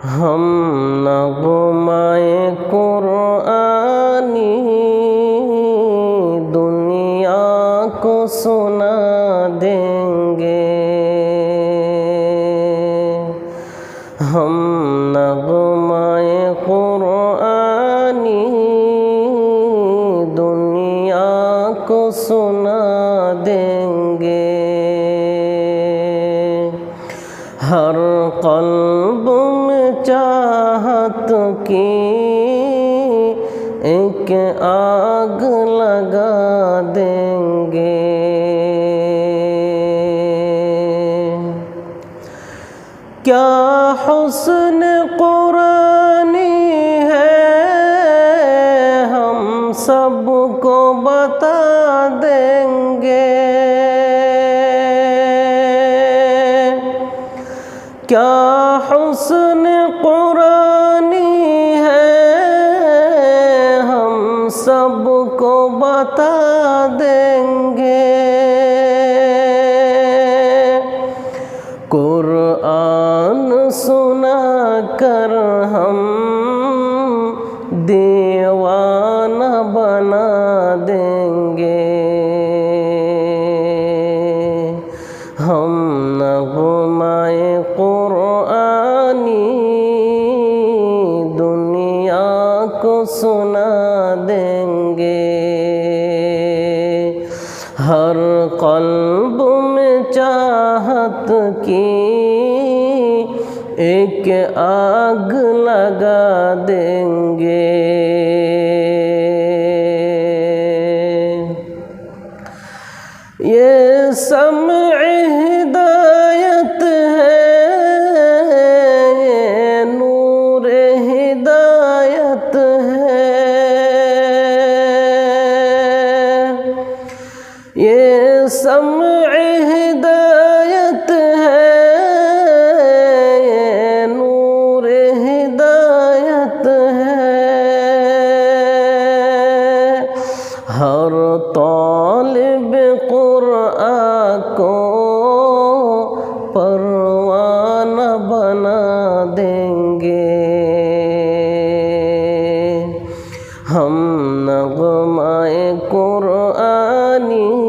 হম নগমায় কোরআনি দুনিয়া কো সোনা দেঙ্গে হম নগমায় কোরআনি দুনিয়া কো সোনা দেঙ্গে ہر قلب میں چاہت کی ایک آگ لگا دیں گے۔ کیا حسن قرآنی ہے؟ ہم سب کو بتا دیں گے۔ کیا حسن قرآنی ہے؟ ہم سب کو بتا دیں گے۔ قرآن سنا کر ہم دیوانہ کو سنا دیں گے۔ ہر قلب میں چاہت کی ایک آگ لگا دیں گے۔ یہ سمع ہدایت سمع ہدایت ہے یہ نور ہدایت ہے ہر طالب قرآن کو پروانہ بنا دیں گے ہم نغمائے قرآنی